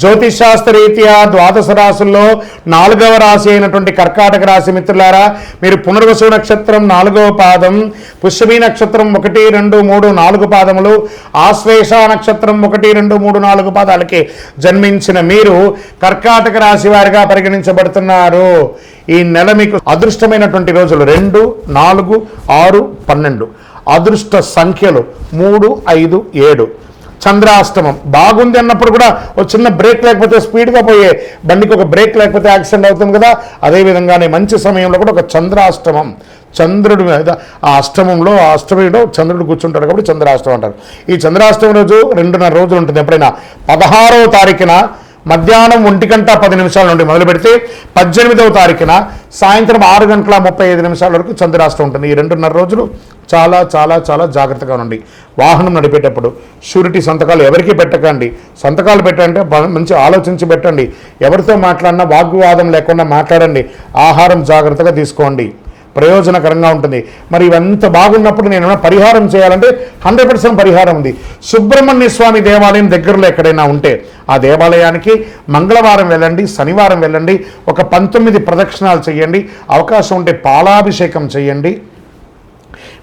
జ్యోతిషాస్త్రరీత్యా ద్వాదశ రాశుల్లో నాలుగవ రాశి అయినటువంటి కర్కాటక రాశి మిత్రులారా మీరు పునర్వసు నక్షత్రం నాలుగవ పాదం పుష్యమి నక్షత్రం ఒకటి రెండు మూడు నాలుగు పాదములు ఆశ్వేష నక్షత్రం ఒకటి రెండు మూడు నాలుగు పాదాలకి జన్మించిన మీరు కర్కాటక రాశి వారిగా పరిగణించబడుతున్నారు. ఈ నెల మీకు అదృష్టమైనటువంటి రోజులు రెండు నాలుగు ఆరు పన్నెండు. అదృష్ట సంఖ్యలు మూడు ఐదు ఏడు. చంద్రాష్టమం. బాగుంది అన్నప్పుడు కూడా ఒక చిన్న బ్రేక్ లేకపోతే స్పీడ్గా పోయే బండికి ఒక బ్రేక్ లేకపోతే యాక్సిడెంట్ అవుతుంది కదా? అదేవిధంగానే మంచి సమయంలో కూడా ఒక చంద్రాష్టమం. చంద్రుడి మీద ఆ అష్టమంలో ఆ అష్టమిలో చంద్రుడు కూర్చుంటాడు కాబట్టి చంద్రాష్టమం అంటారు. ఈ చంద్రాష్టమి రోజు రెండున్నర రోజులు ఉంటుంది. ఎప్పుడైనా పదహారవ తారీఖున మధ్యాహ్నం ఒంటి గంట పది నిమిషాల నుండి మొదలు పెడితే పద్దెనిమిదవ తారీఖున సాయంత్రం ఆరు గంటల ముప్పై ఐదు నిమిషాల వరకు చంద్రాష్టం ఉంటుంది. ఈ రెండున్నర రోజులు చాలా చాలా చాలా జాగ్రత్తగా ఉండండి. వాహనం నడిపేటప్పుడు షూరిటీ సంతకాలు ఎవరికి పెట్టకండి. సంతకాలు పెట్టంటే మంచి ఆలోచించి పెట్టండి. ఎవరితో మాట్లాడినా వాగ్వివాదం లేకుండా మాట్లాడండి. ఆహారం జాగ్రత్తగా తీసుకోండి. ప్రయోజనకరంగా ఉంటుంది. మరి ఇవంత బాగున్నప్పుడు నేను పరిహారం చేయాలంటే హండ్రెడ్ పర్సెంట్ పరిహారం ఉంది. సుబ్రహ్మణ్య స్వామి దేవాలయం దగ్గరలో ఎక్కడైనా ఉంటే ఆ దేవాలయానికి మంగళవారం వెళ్ళండి శనివారం వెళ్ళండి ఒక పంతొమ్మిది ప్రదక్షిణాలు చేయండి అవకాశం ఉంటే పాలాభిషేకం చేయండి.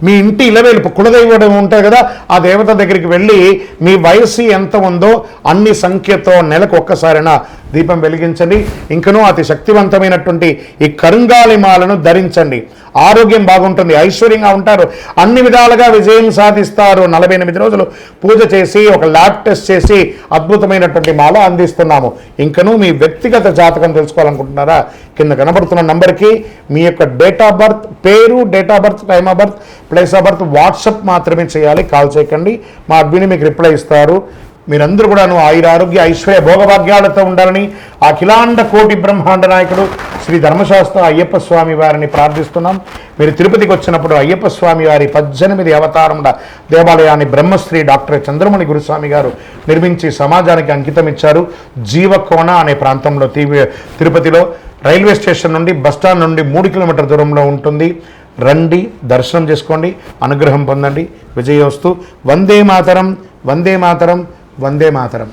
మీ ఇంటి ఇలవేలుపు కులదైవం ఉంటాయి కదా ఆ దేవత దగ్గరికి వెళ్ళి మీ వయసు ఎంత ఉందో అన్ని సంఖ్యతో నెలకు ఒక్కసారైనా దీపం వెలిగించండి. ఇంకనూ అతి శక్తివంతమైనటువంటి ఈ కరుంగాలిమాలను ధరించండి. ఆరోగ్యం బాగుంటుంది ఐశ్వర్యంగా ఉంటారు. అన్ని విధాలుగా విజయం సాధిస్తారు. నలభై ఎనిమిది రోజులు పూజ చేసి ఒక ల్యాబ్ టెస్ట్ చేసి అద్భుతమైనటువంటి మాల అందిస్తున్నాము. ఇంకనూ మీ వ్యక్తిగత జాతకం తెలుసుకోవాలనుకుంటున్నారా? కింద కనబడుతున్న నంబర్కి మీ యొక్క డేట్ ఆఫ్ బర్త్ పేరు date of birth time of birth place of birth WhatsApp మాత్రమే చేయాలి. కాల్ చేయకండి. మా అడ్మిని మీకు రిప్లై ఇస్తారు. మీరందరూ కూడాను ఆయుర ఆరోగ్య ఐశ్వర్య భోగభాగ్యాలతో ఉండాలని అఖిలాండ కోటి బ్రహ్మాండ నాయకుడు శ్రీ ధర్మశాస్త్ర అయ్యప్ప స్వామి వారిని ప్రార్థిస్తున్నాం. మీరు తిరుపతికి వచ్చినప్పుడు అయ్యప్ప స్వామి వారి పద్దెనిమిది అవతారముల దేవాలయాన్ని బ్రహ్మశ్రీ డాక్టర్ చంద్రమణి గురుస్వామి గారు నిర్మించి సమాజానికి అంకితం ఇచ్చారు జీవకోణ అనే ప్రాంతంలో తిరుపతిలో రైల్వే స్టేషన్ నుండి బస్టాండ్ నుండి మూడు కిలోమీటర్ దూరంలో ఉంటుంది. రండి దర్శనం చేసుకోండి అనుగ్రహం పొందండి. విజయోస్తు వందే మాతరం వందే మాతరం వందే మాతరం.